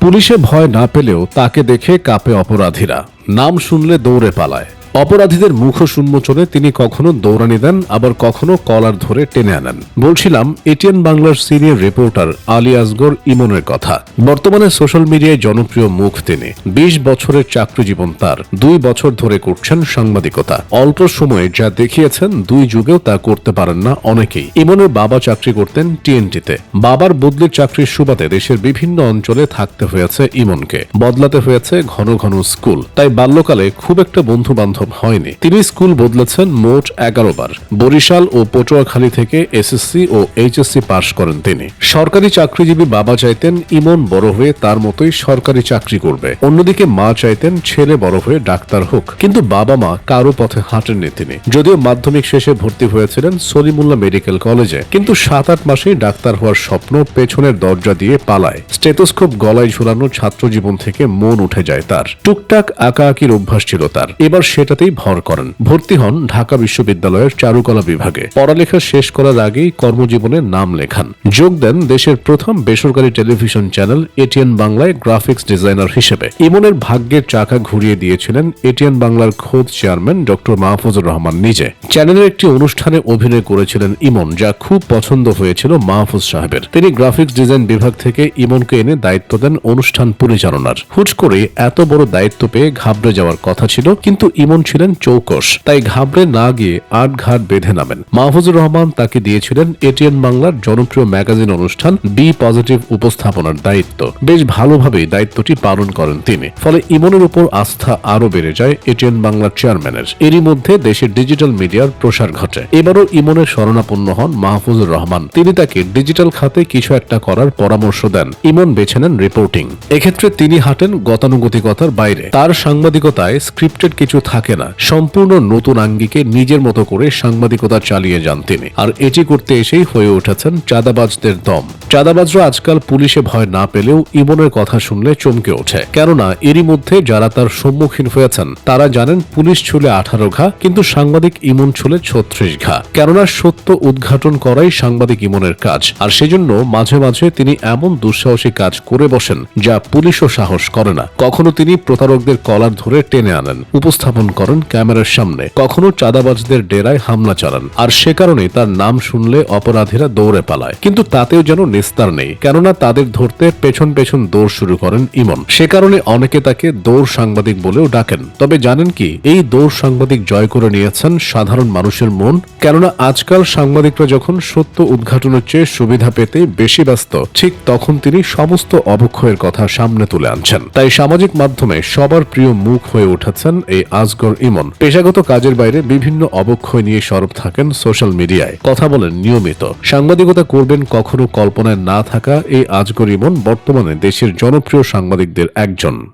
পুলিশে ভয় না পেলেও তাকে দেখে কাপে অপরাধীরা। নাম শুনলে দৌড়ে পালায়। অপরাধীদের মুখ উন্মোচনে তিনি কখনো দৌড়ানি দেন, আবার কখনো কলার ধরে টেনে আনেন। বলছিলাম, এটিএন বাংলার সিনিয়র রিপোর্টার আলী আসগর ইমনের কথা। বর্তমানে সোশ্যাল মিডিয়ায় জনপ্রিয় মুখ তিনি। বিশ বছরের চাকরি জীবন তার। দুই বছর ধরে করছেন সাংবাদিকতা। অল্প সময়ে যা দেখিয়েছেন, দুই যুগেও তা করতে পারেন না অনেকেই। ইমনের বাবা চাকরি করতেন টিএনটিতে। বাবার বদলি চাকরির সুবাদে দেশের বিভিন্ন অঞ্চলে থাকতে হয়েছে ইমনকে। বদলাতে হয়েছে ঘন ঘন স্কুল। তাই বাল্যকালে খুব একটা বন্ধু বান্ধব হয়নি। তিনি স্কুল বদলেছেন মোট এগারো বার। বরিশাল ও পটুয়াখালী থেকে এসএসসি ও এইচএসসি পাশ করেন তিনি। সরকারি চাকরিজীবী বাবা চাইতেন ইমন বড় হয়ে তার মতোই সরকারি চাকরি করবে। অন্যদিকে মা চাইতেন ছেলে বড় হয়ে ডাক্তার হোক। কিন্তু বাবা মা কারও পথে হাঁটেননি তিনি। যদিও মাধ্যমিক শেষে ভর্তি হয়েছিলেন সলিমুল্লাহ মেডিকেল কলেজে। কিন্তু সাত আট মাসেই ডাক্তার হওয়ার স্বপ্ন পেছনের দরজা দিয়ে পালায়। স্টেথোস্কোপ গলায় ঝুলানো ছাত্র জীবন থেকে মন উঠে যায় তার। টুকটাক আঁকা আঁকির অভ্যাস ছিল তার। এবার সেটাতেই ভর করেন। ভর্তি হন ঢাকা বিশ্ববিদ্যালয়ের চারুকলা বিভাগে। পড়ালেখা শেষ করার আগেই কর্মজীবনে নাম লেখান। যোগ দেন দেশের প্রথম বেসরকারি টেলিভিশন চ্যানেল এটিএন বাংলায় গ্রাফিক্স ডিজাইনার হিসেবে। ইমনের ভাগ্যের চাকা ঘুরিয়ে দিয়েছিলেন এটিএন বাংলার খোদ চেয়ারম্যান ডক্টর মাহফুজুর রহমান নিজে। চ্যানেলের একটি অনুষ্ঠানে অভিনয় করেছিলেন ইমন, যা খুব পছন্দ হয়েছিল মাহফুজ সাহেবের। তিনি গ্রাফিক্স ডিজাইন বিভাগ থেকে ইমনকে এনে দায়িত্ব দেন অনুষ্ঠান পরিচালনার। হুট করে এত বড় দায়িত্ব পেয়ে ঘাবড়ে যাওয়ার কথা ছিল, কিন্তু ইমন ছিলেন চৌকস, তাই ঘাবড়ে না গিয়ে আট ঘাট বেঁধে নামেন। মাহফুজুর রহমান তাকে দিয়েছিলেন এটিএন বাংলার জনপ্রিয় ম্যাগাজিন অনুষ্ঠান বি পজিটিভ উপস্থাপনার দায়িত্ব। বেশ ভালোভাবেই দায়িত্বটি পালন করেন তিনি। ফলে ইমনের উপর আস্থা আরও বেড়ে যায় এটিএন বাংলার চেয়ারম্যানের। এরই মধ্যে দেশের ডিজিটাল মিডিয়ার প্রসার ঘটে। এবারও ইমনের শরণাপন্ন হন মাহফুজুর রহমান। তিনি তাকে ডিজিটাল খাতে কিছু একটা করার পরামর্শ দেন। ইমন বেছে নেন রিপোর্টিং। এক্ষেত্রে তিনি হাঁটেন গতানুগতিকতার বাইরে। তার সাংবাদিকতায় স্ক্রিপ্টেড কিছু থাকে না। সম্পূর্ণ নতুন আঙ্গিকে নিজের মতো করে সাংবাদিকতা চালিয়ে যান তিনি। আর এটি করতে এসেই হয়ে উঠেছেন চাঁদাবাজদের দম। চাঁদাবাজরা আজকাল পুলিশে ভয় না পেলেও ইমনের কথা শুনলে চমকে ওঠে। কেননা এরই মধ্যে যারা তার সম্মুখীন হয়েছেন, তারা জানেন পুলিশ ছুলে আঠারো ঘা, কিন্তু সাংবাদিক ইমন ছুলে ছত্রিশ ঘা। কেননা সত্য উদ্ঘাটন করাই সাংবাদিক ইমনের কাজ। আর সেজন্য মাঝে মাঝে তিনি এমন দুঃসাহসী কাজ করে বসেন, যা পুলিশও সাহস করে না। কখনো তিনি প্রতারকদের কলার ধরে টেনে আনেন, উপস্থাপন করেন ক্যামেরার সামনে। কখনো চাঁদাবাজদের ডেরায় হামলা চালান। আর সে কারণে তার নাম শুনলে অপরাধীরা দৌড়ে পালায়। কিন্তু তাতেও যেন নিস্তার নেই। কেননা তাদের ধরতে পেছন পেছন দৌড় শুরু করেন ইমন। সে কারণে অনেকে তাকে দৌড় সাংবাদিক বলেও ডাকেন। তবে জানেন কি, এই দৌড় সাংবাদিক জয় করে নিয়েছেন সাধারণ মানুষের মন। কেননা আজকাল সাংবাদিকরা যখন সত্য উদ্ঘাটনের চেয়ে সুবিধা পেতে বেশি ব্যস্ত, ঠিক তখন তিনি সমস্ত অবক্ষয়ের কথা সামনে তুলে আনছেন। তাই সামাজিক মাধ্যমে সবার প্রিয় মুখ হয়ে উঠেছেন এই আজগর ইমন। পেশাগত কাজের বাইরে বিভিন্ন অবক্ষয় নিয়ে সরব থাকেন সোশ্যাল মিডিয়ায়। কথা বলেন নিয়মিত। সাংবাদিকতা করবেন কখনো কল্পনায় না থাকা এই আজগর ইমন বর্তমানে দেশের জনপ্রিয় সাংবাদিকদের একজন।